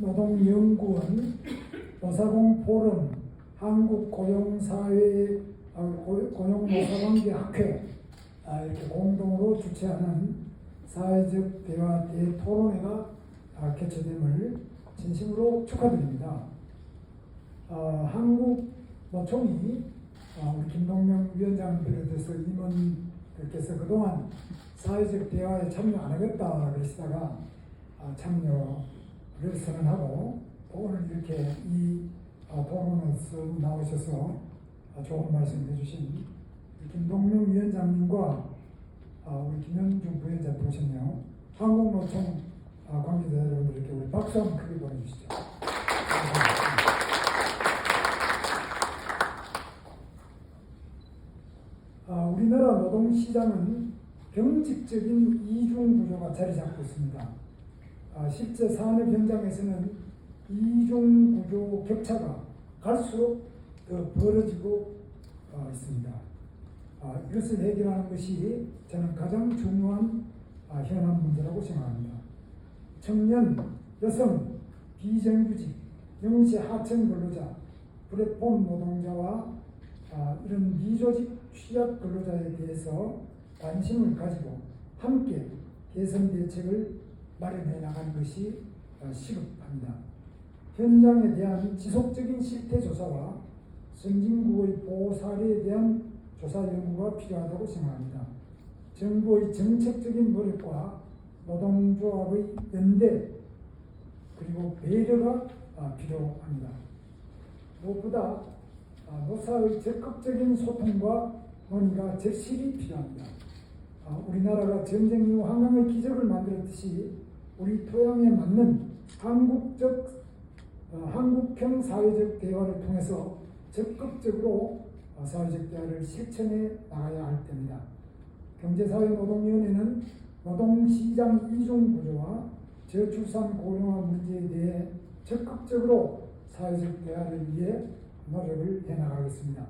노동연구원, 노사공 포럼, 한국고용사회, 아, 고- 고용노사관계학회 아, 이렇게 공동으로 주최하는 사회적 대화 대토론회가 아, 개최됨을 진심으로 축하드립니다. 어, 한국 노총이 어, 우리 김동명 위원장을 비롯해서 임원들께서 그동안 사회적 대화에 참여 안 하겠다 그러시다가 아, 참여 를 선언하고 또 오늘 이렇게 이 어, 토론에서 나오셔서 아, 좋은 말씀 해주신 김동명 위원장님과 아, 우리 김현중 부위원장 보셨네요. 한국노총 아, 관계자 여러분들께 우리 박수 한번 크게 보내주시죠. 아, 우리나라 노동시장은 경직적인 이중 구조가 자리 잡고 있습니다. 아, 실제 산업 현장에서는 이중 구조 격차가 갈수록 더 벌어지고 어, 있습니다. 아, 이것을 해결하는 것이 저는 가장 중요한 아, 현안 문제라고 생각합니다. 청년, 여성, 비정규직, 영시 하청 근로자, 플랫폼 노동자와 아, 이런 미조직 취약 근로자에 대해서 관심을 가지고 함께 개선 대책을 마련해 나가는 것이 어, 시급합니다. 현장에 대한 지속적인 실태 조사와 선진국의 보호 사례에 대한 조사 연구가 필요하다고 생각합니다. 정부의 정책적인 노력과 노동조합의 연대 그리고 배려가 아, 필요합니다. 무엇보다 아, 노사의 적극적인 소통과 논의가 절실히 필요합니다. 아, 우리나라가 전쟁 이후 한강의 기적을 만들었듯이 우리 토양에 맞는 한국적 어, 한국형 사회적 대화를 통해서 적극적으로 어, 사회적 대화를 실천해 나가야 할 때입니다. 경제사회노동위원회는 노동시장 이중 구조와 저출산 고령화 문제에 대해 적극적으로 사회적 대화를 위해 노력을 해나가겠습니다.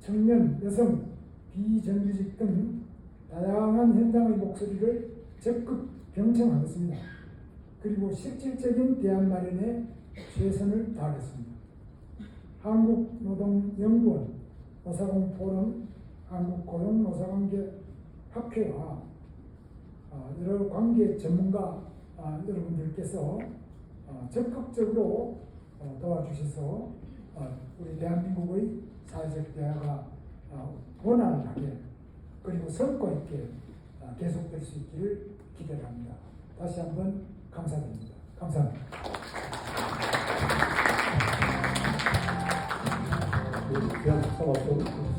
청년, 여성, 비정규직 등 다양한 현장의 목소리를 적극 경청하겠습니다. 그리고 실질적인 대안 마련에 최선을 다하겠습니다. 한국노동연구원, 노사공 포럼, 한국고용노사관계 학회와 아, 여러 관계 전문가 아, 여러분들께서 어, 적극적으로 어, 도와주셔서 어, 우리 대한민국의 사회적 대화가 어, 원활하게 그리고 성과 있게 어, 계속될 수 있기를 기대합니다. 다시 한번 감사드립니다. 감사합니다. 대한 박사 맞고